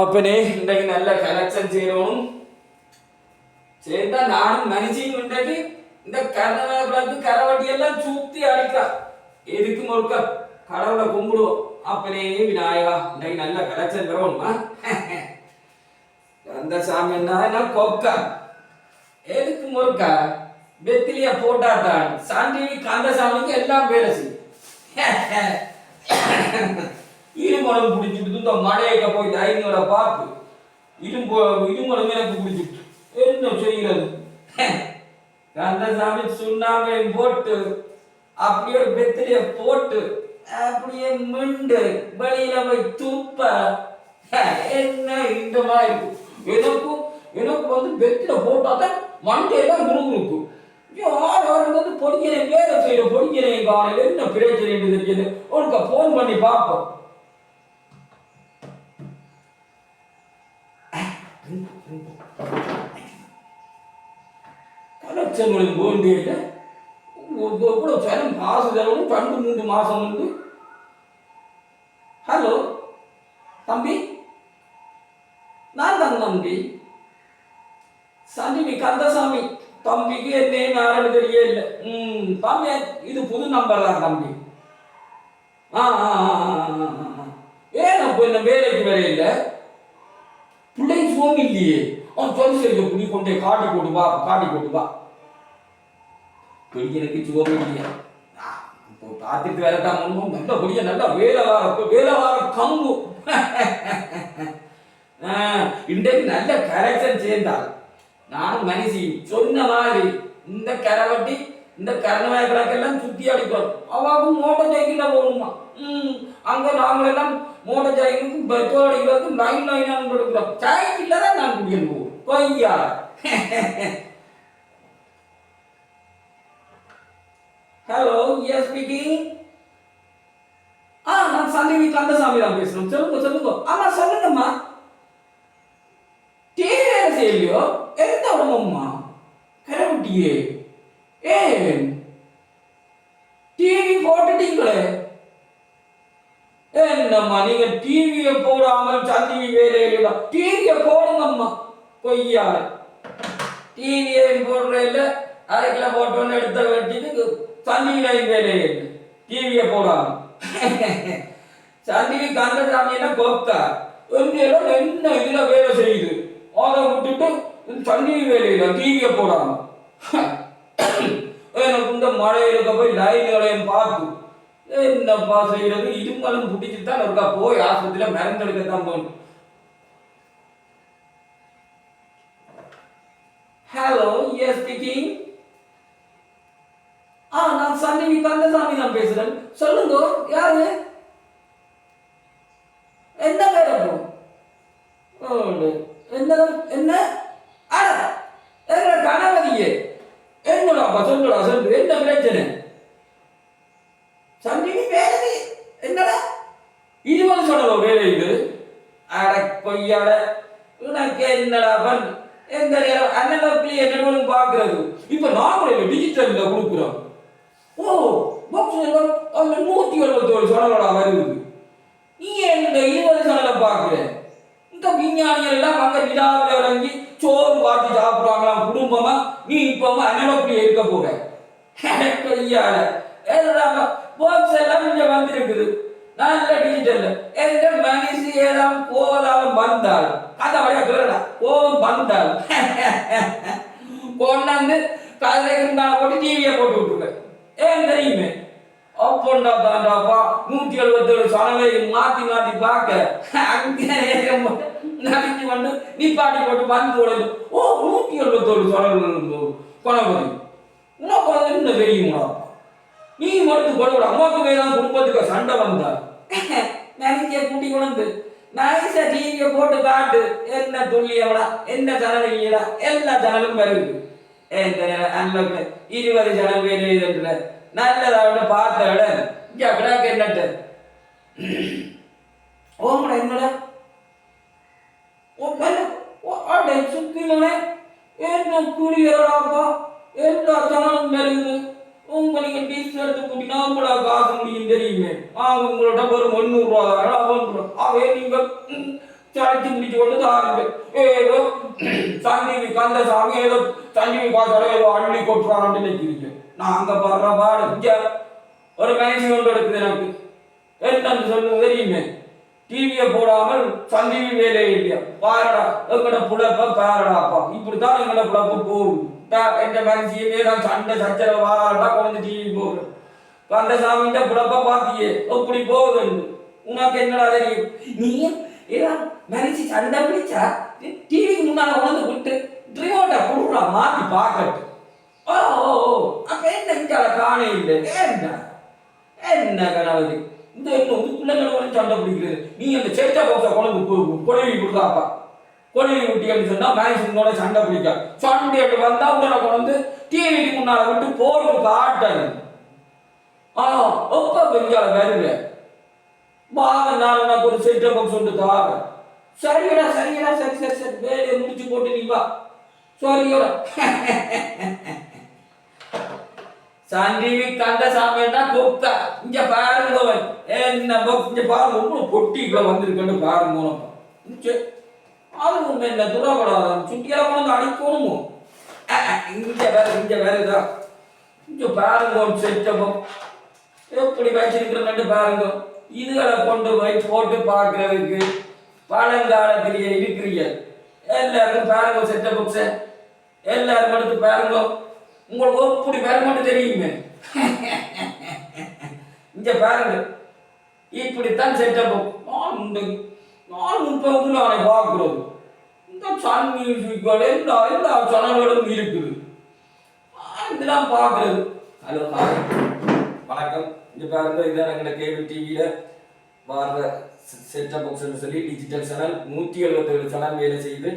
அப்பனே இன்றைக்கு நல்ல கலெக்ஷன் செய்யணும். சேர்ந்தா நானும் மனுஷியும் இன்றைக்கு இந்த கர்ணவாக்கு கரவட்டி எல்லாம் சுத்தி அடிக்கா. எதுக்கு முழுக்க கடவுளை கும்பிடுவோம். அப்பனே விநாயகா இன்றைக்கு நல்ல கலெக்ஷன் தரணுமா அந்த சாமி என்ன கொக்கா? எதுக்கு முறுக்கா? வெத்திலிய போட்டாட்டான் சாண்டிவி கந்தசாமிக்கு எல்லாம் பேரசி இருமலம் பிடிச்சிட்டு இந்த மலையக்க போய் ஐநூற பார்த்து இரும்பு இருமலம் எனக்கு பிடிச்சிட்டு என்ன செய்கிறது? கந்தசாமி சுண்ணாமையும் போட்டு அப்படியே ஒரு வெத்திலிய போட்டு அப்படியே மிண்டு வெளியில போய் துப்ப. என்ன இந்த மாதிரி? இருக்கும் எனக்கும் எனக்கு வந்து பெத்திர போட்டா தான் மண்டையெல்லாம் குறுகுறுப்பு. யார் அவர் வந்து பொடிக்கிறேன் வேலை செய்யற பொடிக்கிறேன் காலையில் என்ன பிரச்சனை தெரியுது. உனக்கு ஃபோன் பண்ணி பார்ப்போம். கலெக்ஷன்களுக்கு வேண்டிய எவ்வளோ சனம் காசு தரணும் ரெண்டு மூணு மாதம் வந்து ஹலோ தம்பி? நான் தான் தம்பி. சந்திவி கந்தசாமி தம்பிக்கு என்ன யாருன்னு இல்லை. ம் தம்பி இது புது நம்பர் தான் தம்பி. ஆ ஆ ஆ, ஆ, ஆ, ஆ, ஆ. ஏன் அப்போ இந்த வேலைக்கு வேலை இல்லை சுகம் இல்லையே. அவன் சொல்லி சரி புடி கொண்டே காட்டி போட்டு வா காட்டி போட்டு வா. பெரியனுக்கு சுகம் இல்லையா. இப்போ பார்த்துட்டு வரட்டான் ஒன்றும் நல்ல பெரிய நல்ல வேலை வார வேலை வார கம்பு இன்றைக்கு நல்ல கரெக்ஷன் சேர்ந்தாள். நானும் மனுஷி சொன்ன மாதிரி இந்த கரவட்டி இந்த கரணவாய கணக்கெல்லாம் சுத்தி அடிக்கிறோம் அவாவும் மோட்டர் சைக்கிளில் போகணுமா? ம் அங்கே நாங்களெல்லாம் மோட்டர் சைக்கிளுக்கு பெட்ரோல் அடிக்கிறதுக்கு லைன் லைனாக கொடுக்குறோம். சைக்கிளில் தான் நான் குடிக்கணும். கொய்யா. ஹலோ எஸ் ஸ்பீக்கிங் ஆ நான் சந்திவி கந்தசாமி தான் பேசுகிறோம் சொல்லுங்க சொல்லுங்க. ஆமா சொல்லுங்கம்மா. டிவி செய்யலையோ? எந்த உடம்பம்மா கரவுட்டியே ஏன்? டிவி போட்டுட்டீங்களே. என்னம்மா நீங்க டிவியை போடாமல் சந்திவி வேலையில டிவியை போடுங்கம்மா கொய்யா டிவியை போடுற இல்ல? அரைக்கில போட்டோன்னு எடுத்த வேண்டியது சந்திவிலையும் லைன் வேலையில டிவியை போடாம. சந்திவி கந்தசாமி என்ன கொக்கா என்ன இதுல வேலை செய்யுது? அதை விட்டுட்டு சந்திவி வேலையில டிவியை போடாம. எனக்கு இந்த மழையில போய் லைன்களையும் பார்த்து என்னப்பா செய்யறது இருமலும் பிடிச்சிட்டு தான் இருக்கா போய் ஆஸ்பத்திரியில மருந்து எடுக்க தான் போகணும் ஹலோ எஸ் ஸ்பீக்கிங் ஆ நான் சந்திவி கந்தசாமி தான் பேசுறேன் சொல்லுங்க யாரு என்ன பேர் அப்போ என்ன என்ன அட எங்க கணவதியே என்னடா அப்பா சொல்லுடா சொல்லு என்ன பிரச்சனை சந்தினி வேலை என்னடா இருபது சொன்னதோ வேலை இது அட கொய்யாட உனக்கு என்னடா பண் எந்த நேரம் என்ன பார்க்கறது இப்ப நாமளே டிஜிட்டல்ல கொடுக்குறோம். ஓ பாக்ஸ் அந்த நூத்தி எழுபத்தோரு சொன்னலோட வருது நீ இந்த இருபது சொன்னலை பார்க்குற? இந்த விஞ்ஞானிகள் எல்லாம் அங்கே நிலாவில் இறங்கி சோறு பார்த்து சாப்பிடுவாங்களாம் குடும்பமா? நீ இப்போ அனலப்படி இருக்க போற. கையால. எல்லாம் பாக்ஸ் எல்லாம் இங்கே வந்திருக்குது. நல்ல டிஜிட்டல் எந்த மனுஷி ஏதாவது கோவதாலும் வந்தால் கதை வழியா கேளுடா கோவம் வந்தால் கொண்டாந்து கதைக்கு இருந்தாலும் போட்டு டிவியை போட்டு விட்டுருவேன் ஏன் தெரியுமே? அப்பண்டா தாண்டாப்பா நூத்தி எழுபத்தேழு சனவை மாத்தி மாத்தி பார்க்க. அங்கே நடிச்சு வந்து பாட்டி போட்டு வந்து போடுது ஓ நூத்தி எழுபத்தேழு சனவு கணவரி உனக்கு அது என்ன தெரியுமா? நீ மட்டும் போட அம்மாவுக்கு மேலாம் குடும்பத்துக்கு சண்டை வந்தா நினைக்க கூட்டி கொண்டு நைச டிவியை போட்டு காட்டு என்ன துல்லியவடா என்ன ஜனவீங்களா எல்லா ஜனலும் வருது இந்த இருபது ஜனம் பேர் இதுல நல்லதாவிட பார்த்த விட இங்க கிடாக்கு என்னட்டு ஓமடா என்னடா ஓ நல்ல ஓ என்ன குடியரடாப்பா எல்லா ஜனலும் வருது உங்களுக்கு பீஸ் எடுத்து கூட்டினா உங்களா காசு முடியும் தெரியுமே. ஆ உங்களோட ஒரு முந்நூறு ரூபா அவே நீங்கள் நீங்க சளைச்சு முடிச்சு கொண்டு தாருங்க ஏதோ சஞ்சீவி கந்தசாமி ஏதோ சஞ்சீவி பார்த்தாலும் ஏதோ அள்ளி கொட்டுறான்னு நினைக்கிறீங்க. நாங்க அங்க பாடுற பாடு ஒரு மேக்ஸி ஒன்று எடுக்குது எனக்கு. என்னன்னு சொல்லுங்க தெரியுமே. டிவியை போடாமல் சஞ்சீவி வேலை இல்லையா? பாருடா எங்கட புழப்ப பாருடாப்பா. இப்படித்தான் எங்கட புழப்பு போகும். எந்த மேக்சியுமே தான் சண்டை சச்சரவு வாராட்டா கொண்டு டிவி போகுது கந்தசாமின்ற புழப்ப பாத்தியே எப்படி போகுதுன்னு உனக்கு என்னடா தெரியும்? நீ ஏதா மனுஷி சண்டை பிடிச்சா டிவிக்கு முன்னால உணர்ந்து விட்டு ரிமோட்டை கொடுறா மாத்தி பார்க்கட்டு. ஓ அப்ப என்ன இங்கால காணே இல்லை? என்ன? என்ன கணவதி இந்த இன்னும் இந்த பிள்ளைங்களை சண்டை பிடிக்கிறது. நீ அந்த சேச்சா பாக்ஸை குழந்தை கொடவி கொடுத்தாப்பா. கொடவி அப்படின்னு சொன்னா மேனேஜ்மெண்டோட சண்டை பிடிக்கும். சண்டை வந்தா உடனே கொண்டு டிவிக்கு முன்னால விட்டு போட்டு காட்டணும். ஆ ஒப்ப பெரியால வருவேன் வாங்க நான் உனக்கு ஒரு செட்டப் பாக்ஸ் ஒன்று தாரேன். சரிடா சரிடா சரி சரி சரி. வேலையை முடிச்சு போட்டு நீ வா. சரியோட சஞ்சீவி கந்தசாமின்னா குப்த இங்க பாருங்க என்ன பாக்ஸ் இங்க பாருங்க உங்களுக்கு பொட்டிக்குள்ள வந்திருக்குன்னு பாருங்க அது உண்மை என்ன துறப்படாதான் சுட்டியெல்லாம் கொண்டு அடிக்கணுமோ? இங்க வேற இங்க வேற இதா. இங்க பாருங்க ஒரு செட்டப்பம் எப்படி வச்சிருக்கிறேன்னு பாருங்க. இதுகளை கொண்டு போய் போட்டு பார்க்கறதுக்கு பழங்காலத்திலேயே இருக்கிறீங்க எல்லாருக்கும் பாருங்க செட்டப் புக்ஸை எல்லாரும் எடுத்து பாருங்க. உங்களுக்கு எப்படி வருமானு தெரியுமே. இங்க பாருங்க. இப்படித்தான் செட்டப் நான் இந்த நான் இப்போ உள்ளானை பார்க்கிறது. இந்த சன் மியூசிக்கள் எல்லா எல்லா சேனல்களும் இருக்குது. இதெல்லாம் பார்க்கறது. Hello hi. வணக்கம். இங்க பாருங்க இதான் எங்களை கேபிள் டிவியில வர்ற செட்டப் பாக்ஸ்னு சொல்லி டிஜிட்டல் சேனல். நூற்றி எழுபத்தேழு சேனல் வேலை செய்யுது.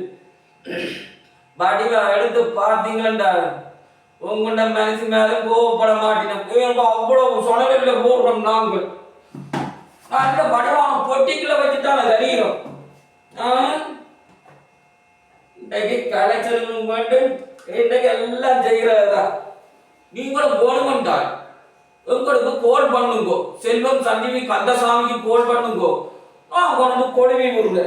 வடிவா எடுத்து பார்த்தீங்களா உங்கள்ட மனசு மேல கோவப்பட மாட்டேன் அவ்வளவு சொனலில் போடுறோம் நாங்கள் அந்த வடிவான பொட்டிக்குள்ள வச்சுட்டான தெரியும் இன்றைக்கு கலைச்சலும் வேண்டும் இன்றைக்கு எல்லாம் செய்கிறதா நீங்களும் போடுமென்றால் உங்களுக்கு கோல் பண்ணுங்கோ. செல்வம் சஞ்சீவி கந்தசாமிக்கு கோல் பண்ணுங்கோ. ஆ கொண்டு கொடுமை விடுங்க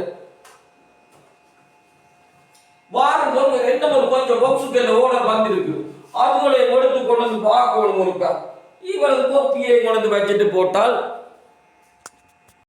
வாரம் ரெண்டு ஒரு கொஞ்சம் பாக்ஸுக்கு ஓட வந்திருக்கு. அவங்களை எடுத்து கொண்டு வந்து பார்க்கணும் ஒருக்கா இவளுக்கு கோப்பியை கொண்டு வச்சுட்டு போட்டால்